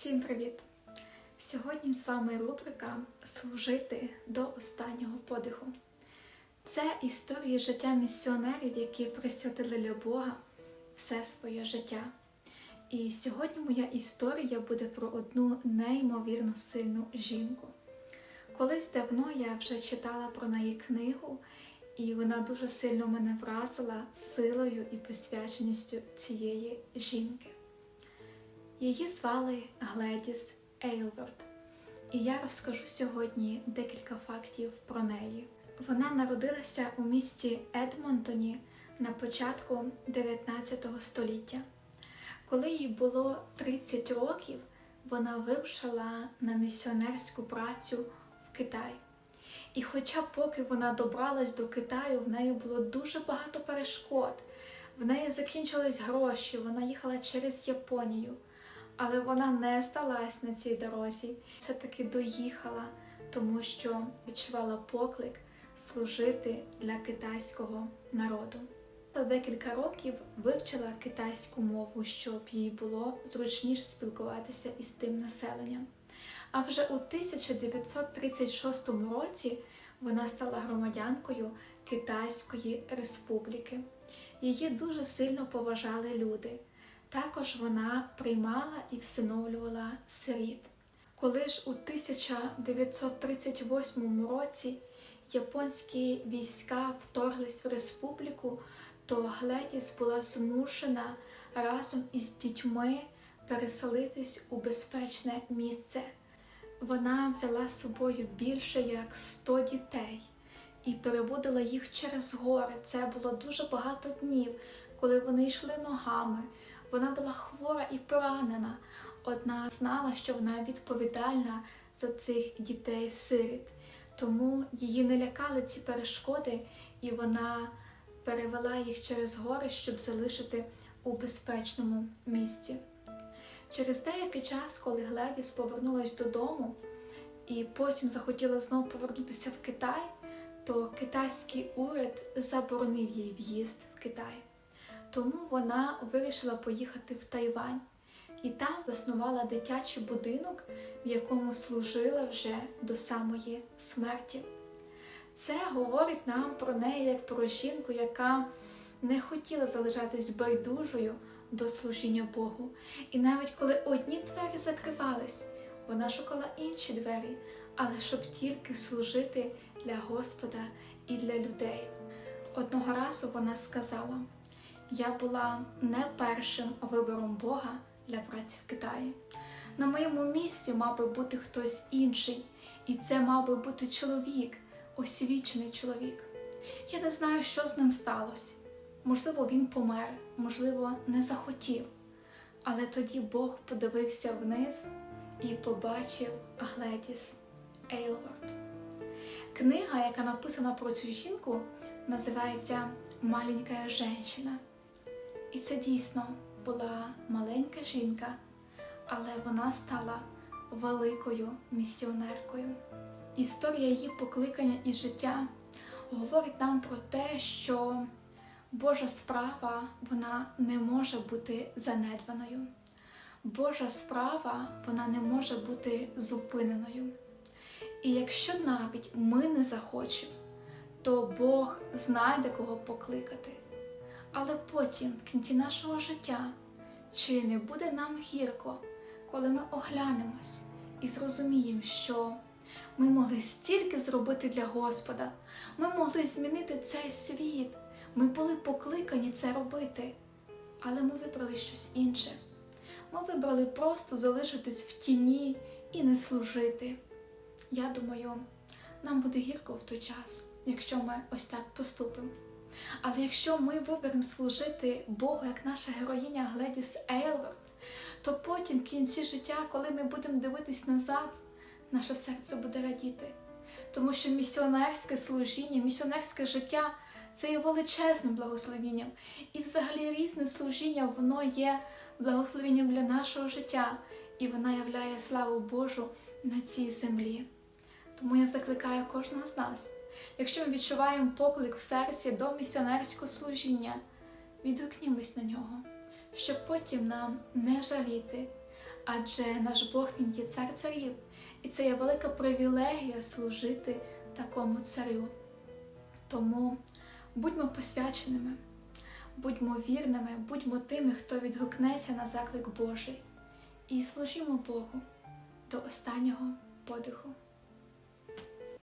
Всім привіт! Сьогодні з вами рубрика Служити до останнього подиху. Це історії життя місіонерів, які присвятили для Бога все своє життя. І сьогодні моя історія буде про одну неймовірно сильну жінку. Колись давно я вже читала про неї книгу, і вона дуже сильно мене вразила силою і посвяченістю цієї жінки. Її звали Гледіс Ейлворд, і я розкажу сьогодні декілька фактів про неї. Вона народилася у місті Едмонтоні на початку 19 століття. Коли їй було 30 років, вона вирушила на місіонерську працю в Китай. І хоча поки вона добралась до Китаю, в неї було дуже багато перешкод, в неї закінчились гроші, вона їхала через Японію але вона не здалась на цій дорозі. Все таки доїхала, тому що відчувала поклик служити для китайського народу. За декілька років вивчила китайську мову, щоб їй було зручніше спілкуватися із тим населенням. А вже у 1936 році вона стала громадянкою Китайської республіки. Її дуже сильно поважали люди. Також вона приймала і всиновлювала сиріт. Коли ж у 1938 році японські війська вторглись в республіку, то Гледіс була змушена разом із дітьми переселитись у безпечне місце. Вона взяла з собою більше як 100 дітей і переводила їх через гори. Це було дуже багато днів, коли вони йшли ногами. Вона була хвора і поранена, одна знала, що вона відповідальна за цих дітей-сиріт, тому її не лякали ці перешкоди, і вона перевела їх через гори, щоб залишити у безпечному місці. Через деякий час, коли Гледіс повернулась додому і потім захотіла знову повернутися в Китай, то китайський уряд заборонив їй в'їзд в Китай. Тому вона вирішила поїхати в Тайвань і там заснувала дитячий будинок, в якому служила вже до самої смерті. Це говорить нам про неї як про жінку, яка не хотіла залишатись байдужою до служіння Богу. І навіть коли одні двері закривались, вона шукала інші двері, але щоб тільки служити для Господа і для людей. Одного разу вона сказала я була не першим вибором Бога для праці в Китаї. На моєму місці мав би бути хтось інший, і це мав би бути чоловік, освічений чоловік. Я не знаю, що з ним сталося. Можливо, він помер, можливо, не захотів. Але тоді Бог подивився вниз і побачив Гледіс Ейлворд. Книга, яка написана про цю жінку, називається Маленька жінка. І це дійсно була маленька жінка, але вона стала великою місіонеркою. Історія її покликання і життя говорить нам про те, що Божа справа вона не може бути занедбаною. Божа справа вона не може бути зупиненою. І якщо навіть ми не захочемо, то Бог знайде кого покликати. Але потім, в кінці нашого життя, чи не буде нам гірко, коли ми оглянемось і зрозуміємо, що ми могли стільки зробити для Господа, ми могли змінити цей світ, ми були покликані це робити, але ми вибрали щось інше. Ми вибрали просто залишитись в тіні і не служити. Я думаю, нам буде гірко в той час, якщо ми ось так поступимо. Але якщо ми виберемо служити Богу, як наша героїня Гледіс Ейлворд, то потім, в кінці життя, коли ми будемо дивитись назад, наше серце буде радіти. Тому що місіонерське служіння, місіонерське життя це є величезним благословенням. І взагалі різне служіння, воно є благословенням для нашого життя, і воно являє славу Божу на цій землі. Тому я закликаю кожного з нас. Якщо ми відчуваємо поклик в серці до місіонерського служіння, відгукнімось на нього, щоб потім нам не жаліти, адже наш Бог він є цар царів, і це є велика привілегія служити такому царю. Тому будьмо посвяченими, будьмо вірними, будьмо тими, хто відгукнеться на заклик Божий, і служімо Богу до останнього подиху.